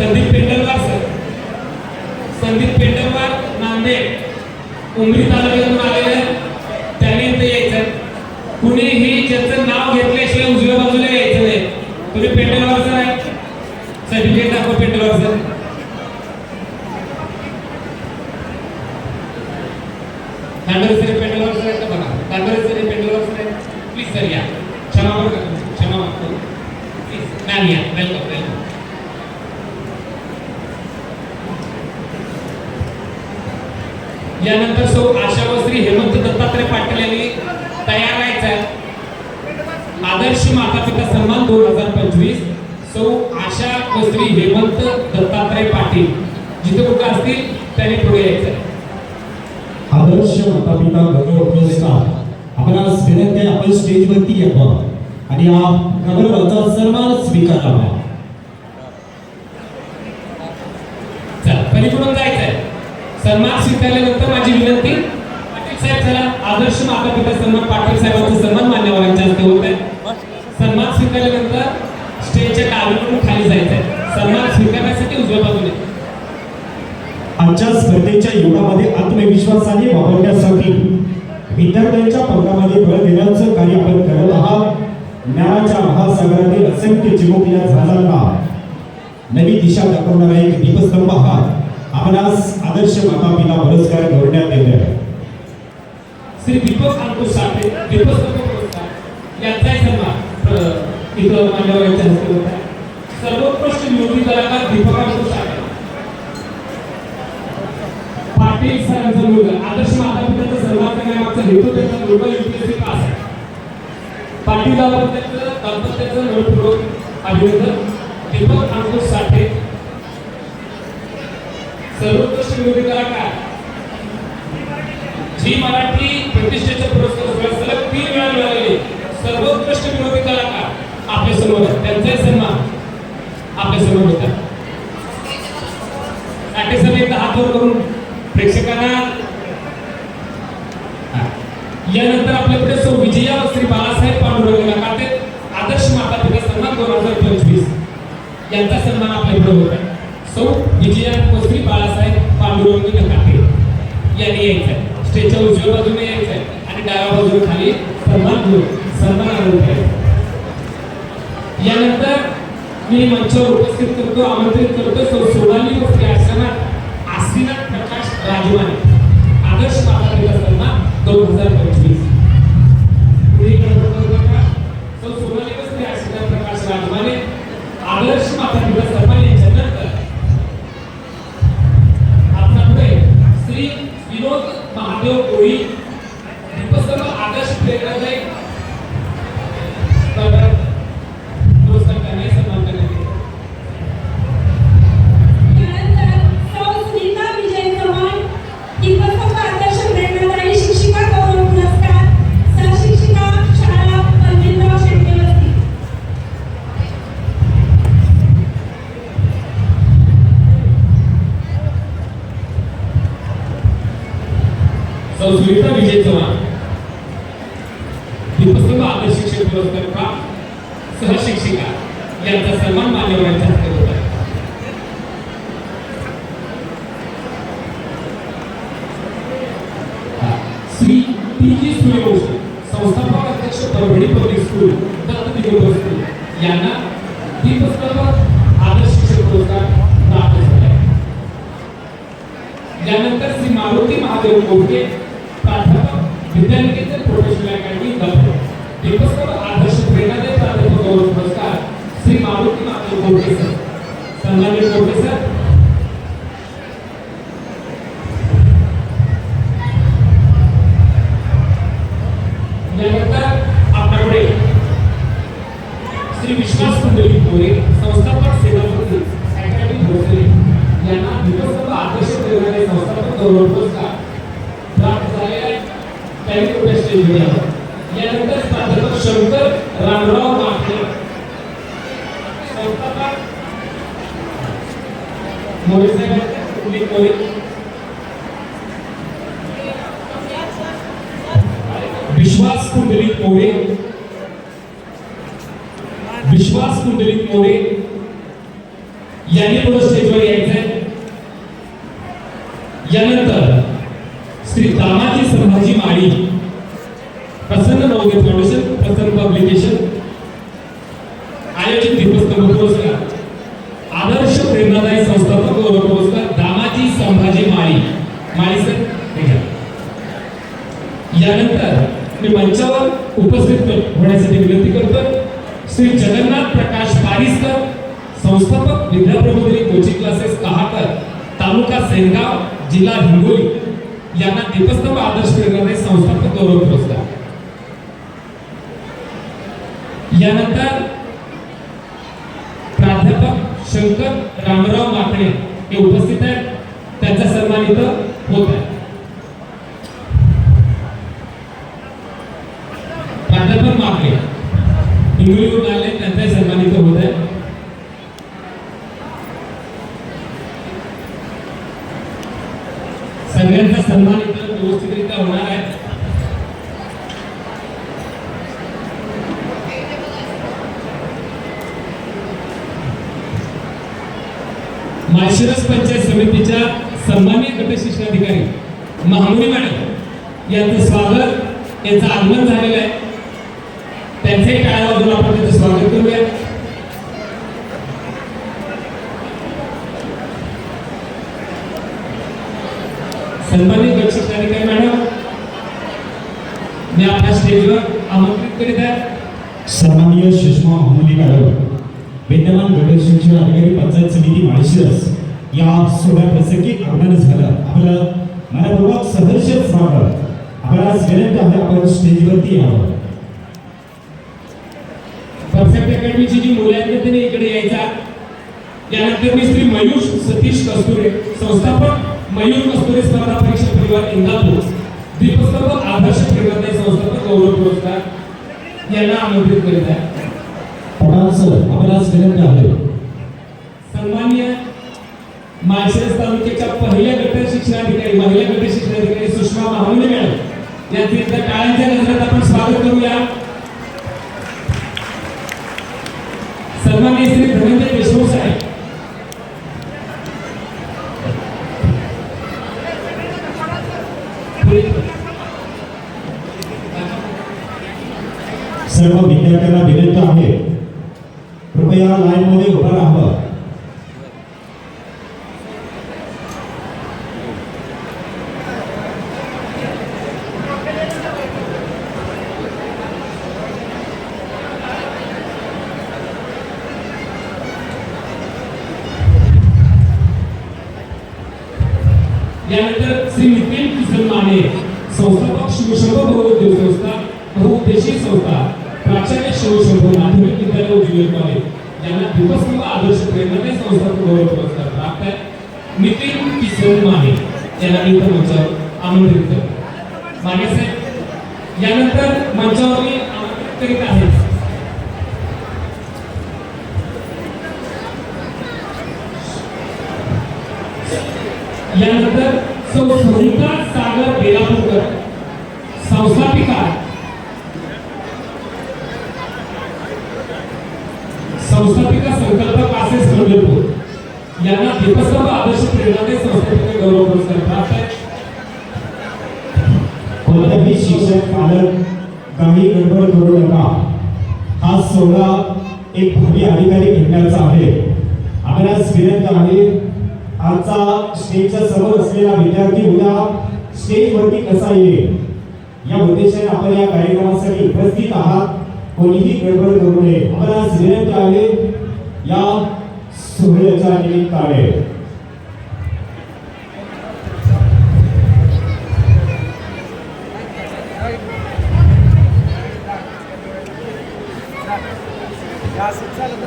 Sandeep Pendalwar sir. Sandeep Pendalwar Nanded. Umri तालुक्यातून आलेले त्यांनी ते यायचं. कुणीही ज्याचं नाव घेतल्याशिवाय उजव्या बाजूला यायचं नाही. तुम्ही पेंडलवार सर आहे. सर्टिफिकेट दाखवा पेंडलवार सर. कांडरसरी पेंडलवार सर आहेत का बघा. कांडरसरी पेंडलवार सर आहेत. प्लीज सर या. क्षमा क्षमा मागतो प्लीज मॅम या. वेलकम वेलकम यानंतर सौ आशा व श्री हेमंत दत्तात्रय पाटील यांनी तयार व्हायचं आदर्श माता पिता सन्मान दोन हजार पंचवीस. सौ आशा व श्री हेमंत दत्तात्रय पाटील. जिथे कुठं असतील त्यांनी पुढे यायचं. आदर्श मातापिता गौरव पुरस्कार. आपणास विनंती आहे आपण स्टेजवरती यावं आणि हा गौरवाचा सन्मान स्वीकारावा चला आहे सन्मान स्वीकारल्यानंतर माझी विनंती पाटील साहेब चला आदर्श माता पिता सन्मान पाटील साहेबांचा सन्मान मान्यवरांच्या हस्ते होत आहे. सन्मान स्वीकारल्यानंतर स्टेजच्या डावीकडून खाली जायचं आहे. सन्मान स्वीकारण्यासाठी उजव्या बाजूने. आजच्या स्पर्धेच्या युगामध्ये आत्मविश्वासाने वापरण्यासाठी विद्यार्थ्यांच्या पंखामध्ये बळ देण्याचं कार्य आपण करत आहात. ज्ञानाच्या महासागरातील असंख्य चिमुकल्या झाडांना नवी दिशा दाखवणारा एक दीपस्तंभ आहात. आपणास आदर्श माता पिता पुरस्कार गौरवण्यात येत आहे. श्री दीपक अंकुश साठे दीपक स्तंभ पुरस्कार. यांचाही सन्मान इथं मान्यवरांच्या हस्ते होत आहे. सर्वोत्कृष्ट विनोदी कलाकार दीपक अंकुश साठे पाटील सरांचा मुलगा आदर्श माता पित्याचा सन्मान करण्यामागचा हेतू त्यांचा मुलगा युपीएससी पास आहे. पाटील दाम्पत्याचं दाम्पत्याचं मनपूर्वक अभिनंदन. दीपक अंकुश साठे सर्वोत्कृष्ट विनोदी कलाकार. झी मराठी प्रतिष्ठेचे पुरस्कार सोहळ्यात सलग तीन वेळा मिळालेले सर्वोत्कृष्ट विनोदी कलाकार आपल्यासमोर आहेत. त्यांचाही सन्मान आपल्यासमोर होता नाट्यसभेत एकदा हात वर करून प्रेक्षकांना हा. यानंतर आपल्याकडे सौ विजया श्री बाळासाहेब पांडुरंग नकाते आदर्श माता पिता सन्मान दोन हजार पंचवीस. यांचा सन्मान आपल्याकडे होत आहे सौ विजया व बाळासाहेब पांडुरंगी नकाते यांनी यायचं आहे स्टेजच्या उजव्या बाजूने यायचं आहे आणि डाव्या बाजूने खाली सन्मान घेऊन सन्मान आणून यानंतर मी मंचावर उपस्थित करतो आमंत्रित करतो. सौ सोनाली व श्री आश्रमात आश्रीनाथ प्रकाश राजवाने आदर्श माता सन्मान दोन हजार पंचवीस. पुरस्कार प्राप्त सहशिक्षिका यांचा सन्मान मान्यवरांच्या हस्ते होत आहे. श्री पी जी सूर्यवंशी संस्थापक अध्यक्ष परभणी पब्लिक स्कूल दत्त दिगंबर यांना दीपस्तंभ आदर्श शिक्षक पुरस्कार प्राप्त झाला आहे यानंतर श्री मारुती महादेव कोके प्राध्यापक विद्यानिकेतन प्रोफेशनल अकॅडमी दत्त दीपस्तंभ आदर्श प्रेरणादायी प्राध्यापक गौरव पुरस्कार श्री प्रोफेसर सन्मान्य प्रोफेसर यानंतर आपल्याकडे श्री विश्वास कुंडली मोरे संस्थापक सेनापती अकॅडमी भोसले यांना दिवसभर आदर्श प्रेरणाने संस्थापक गौरव पुरस्कार प्राप्त झालेला आहे. त्यांनी पुढे स्टेजवर यावं. यानंतर प्राध्यापक शंकर रामराव माखे संस्थापक मोरे साहेब आहेत, कुंडली मोरे विश्वास कुंडलिक मोरे. विश्वास कुंडलिक मोरे. यांनी पुढे स्टेजवर यायचंय. यानंतर श्री दामाजी संभाजी माळी. प्रसन्न नवगे फाउंडेशन प्रसन्न पब्लिकेशन आयोजित दीपस्तंभ पुरस्कार आदर्श प्रेरणादायी संस्थापक गौरव पुरस्कार दामाजी संभाजी माळी माळी सर हे घ्या. यानंतर मी मंचावर उपस्थित होण्यासाठी विनंती करतो श्री जगन्नाथ प्रकाश पारिसकर संस्थापक विद्याप्रबोधिनी कोचिंग क्लासेस कहाकर तालुका सेनगाव जिल्हा हिंगोली. यांना दीपस्तंभ आदर्श केंद्राने संस्थापक गौरव पुरस्कार. यानंतर प्राध्यापक शंकर रामराव माकडे हे उपस्थित आहेत. त्यांचा सन्मान इथं होत आहे प्राध्यापक माकडे हिंगोलीवरून आले त्यांचाही सन्मान इथं होत आहे. सगळ्यांचा सन्मान इथं व्यवस्थितरित्या होणार आहे. माळशिरस पंचायत समितीच्या सन्मानित गट शिक्षणाधिकारी महामुनी मॅडम यांचं स्वागत यांचं आगमन झालेलं आहे. त्यांचेही टाळ्या वाजून आपण त्यांचं स्वागत करूया. सन्मानित गट शिक्षणाधिकारी मॅडम मी आपल्या स्टेजवर आमंत्रित करीत आहे. सन्माननीय सुषमा मोहम्मदी मॅडम विद्यमान गणेश शिक्षण अधिकारी पंचायत समिती माळशिरस या सोहळ्याप्रसंगी आगमन झालं. आपलं मनपूर्वक सहर्ष स्वागत. आपल्याला विनंती आहे आपण स्टेजवरती यावं. परफेक्ट अकॅडमीची जी मुलं आहेत त्यांनी इकडे यायचा. यानंतर मी श्री मयूर सतीश कस्तुरे संस्थापक मयूर कस्तुरे स्पर्धा परीक्षा परिवार इंदापूर दीपस्तंभ आदर्श प्रेरणादायी संस्थापक गौरव पुरस्कार यांना आमंत्रित करीत आहे. पठाण सर आपल्याला विनंती आहे. सन्मान्य माळशिरस तालुक्याच्या पहिल्या गट शिक्षणाधिकारी महिला गट शिक्षणाधिकारी सुषमा महामुने मॅडम यांचे एकदा टाळ्यांच्या गजरात आपण स्वागत करूया. सन्मान्य श्री धनंजय देशमुख साहेब पुढे. सर्व विद्यार्थ्यांना विनंती आहे कृपया लाईन मध्ये उभं राहावं यानंतर श्री नितीन किसन माने संस्थापक शिवशंभर बहुउद्योग संस्था बहुउद्देशीय संस्था प्राचार्य शिवशंभर माध्यमिक विद्यालय व ज्युनियर कॉलेज यांना दिवसभर आदर्श प्रेरणाने संस्थापक गौरव पुरस्कार प्राप्त आहे. नितीन किसन माने यांना मी इथं मंचावर आमंत्रित करतो. माने साहेब यानंतर मंचावर मी आमंत्रित करीत आहे. यानंतर सौ सरिता सागर बेलापूरकर. संस्थापिका. संस्थापिका संकल्पक क्लासेस पंढरपूर यांना दीपस्तंभ आदर्श प्रेरणाने संस्थापिका गौरव पुरस्कार प्राप्त आहे. कोणत्याही शिक्षक पालक काही गडबड करू नका हा सोहळा एक भावी अधिकारी घेण्याचा आहे. आपल्याला विनंती आहे आजचा स्टेजच्या समोर असलेला विद्यार्थी उद्या स्टेजवरती कसा येईल? या उद्देशाने आपण या कार्यक्रमासाठी उपस्थित आहात. कोणीही गडबड करू नये. आपण आज विनंती आहे या सोहळ्याच्या निमित्ताने. या असं चालत